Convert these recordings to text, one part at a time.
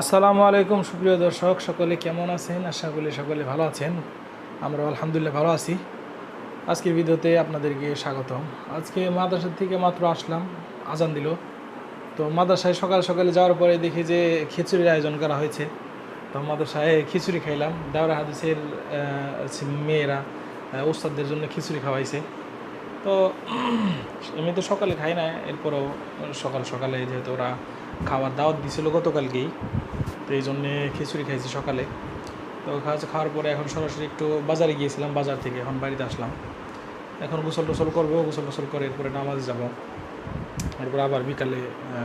আসসালামু আলাইকুম, সুপ্রিয় দর্শক, সকলে কেমন আছেন? আশা করি সকলে ভালো আছেন। আমরা আলহামদুলিল্লাহ ভালো আছি। আজকের ভিডিওতে আপনাদেরকে স্বাগতম। আজকে মাদ্রাসা থেকে মাত্র আসলাম, আজান দিল। তো মাদ্রাসায় সকাল সকালে যাওয়ার পরে দেখি যে খিচুড়ির আয়োজন করা হয়েছে। তো মাদ্রাসায় খিচুড়ি খাইলাম। দাওরা হাদিসের মেয়েরা ওস্তাদদের জন্য খিচুড়ি খাওয়াইছে। তো আমি তো সকালে খাই না, এরপরও সকাল সকালে যেহেতু ওরা খাওয়ার দাওয়াত দিছিল গতকালকেই। তো এই জন্যে খিচুড়ি খাইছি সকালে। তো খাওয়া খাওয়ার পরে এখন সরাসরি একটু বাজারে গিয়েছিলাম, বাজার থেকে এখন বাড়িতে আসলাম। এখন গোসল টোসল করব, গোসল টোসল করে এরপরে নামাজে যাব। এরপর আবার বিকালে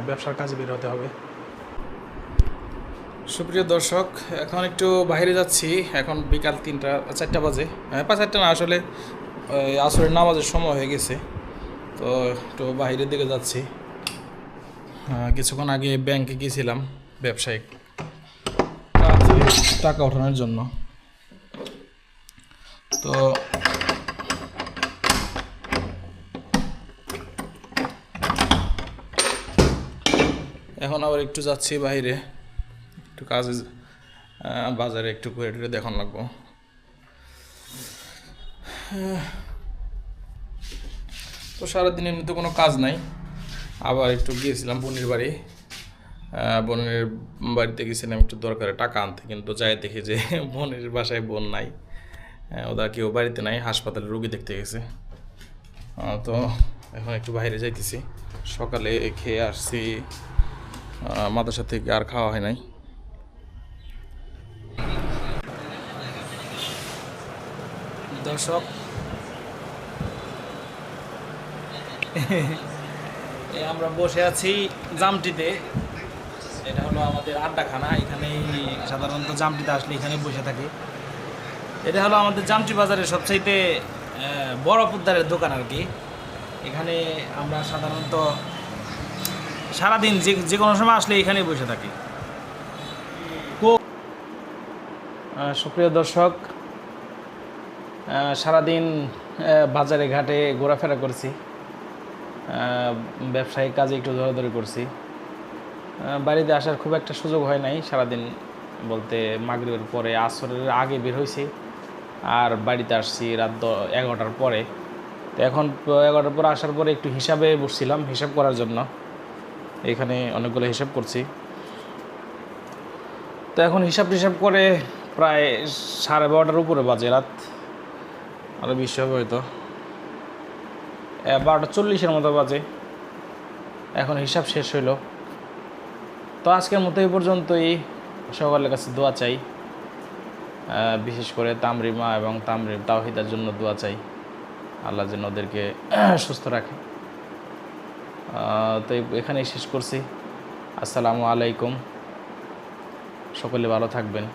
ব্যবসার কাজে বের হতে হবে। সুপ্রিয় দর্শক, এখন একটু বাইরে যাচ্ছি। এখন বিকাল তিনটা, চারটা বাজে। পাঁচ চারটা না, আসলে আসরের নামাজের সময় হয়ে গেছে। তো একটু বাইরের দিকে যাচ্ছি। কিছুক্ষণ আগে ব্যাংকে গিয়েছিলাম, ব্যবসায়িক। টাকা ওঠানোর জন্য। তো এখন আবার একটু যাচ্ছি বাইরে। একটু কাজে বাজারে একটু ঘুরে টুরে দেখান লাগবো। তো সারাদিন এমনিতে কোনো কাজ নাই। আবার একটু গিয়েছিলাম বোনের বাড়ি। বোনের বাড়িতে গেছিলাম একটু দরকারে টাকা আনতে, কিন্তু যাই দেখি যে বোনের বাসায় বোন নাই। ওরা কেউ বাড়িতে নাই হাসপাতালে রুগী দেখতে গেছে। তো এখন একটু বাইরে যাইতেছি। সকালে খেয়ে আসছি। মাদ্রাসা থেকে আর খাওয়া হয় নাই। দর্শক আমরা বসে আছি জামটিতে। এটা হলো আমাদের আড্ডাখানা এখানে সাধারণত জামটিতে আসলে এখানে বসে থাকি। এটা হলো আমাদের জামটি বাজারের সবচাইতে বড় পুদ্দারের দোকান আর কি। এখানে আমরা সাধারণত সারাদিন যে যে কোনো সময় আসলে এখানেই বসে থাকি। সুপ্রিয় দর্শক সারাদিন বাজারে ঘাটে ঘোরাফেরা করছি। ব্যবসায়িক কাজে একটু ধরাধরি করছি। বাড়িতে আসার খুব একটা সুযোগ হয় নাই। সারাদিন বলতে মাগরিবের পরে আসরের আগে বের হয়েছি আর বাড়িতে আসছি রাত এগারোটার পরে। তো এখন এগারোটার পরে আসার পরে একটু হিসাবে বসছিলাম, হিসাব করার জন্য। এখানে অনেকগুলো হিসাব করছি। তো এখন হিসাব টিসাব করে প্রায় সাড়ে বারোটার উপরে বাজে রাত। আরও বেশি হবে হয়তো। বারোটা চল্লিশের মতো বাজে। এখন হিসাব শেষ হইল। তো আজকের মতো এই পর্যন্তই। সকলের কাছে দোয়া চাই। বিশেষ করে তামরিমা এবং তামরিম তাওহিদার জন্য দোয়া চাই। আল্লাহ যেন ওদেরকে সুস্থ রাখে। তো এখানেই শেষ করছি। আসসালামু আলাইকুম। সকলে ভালো থাকবেন।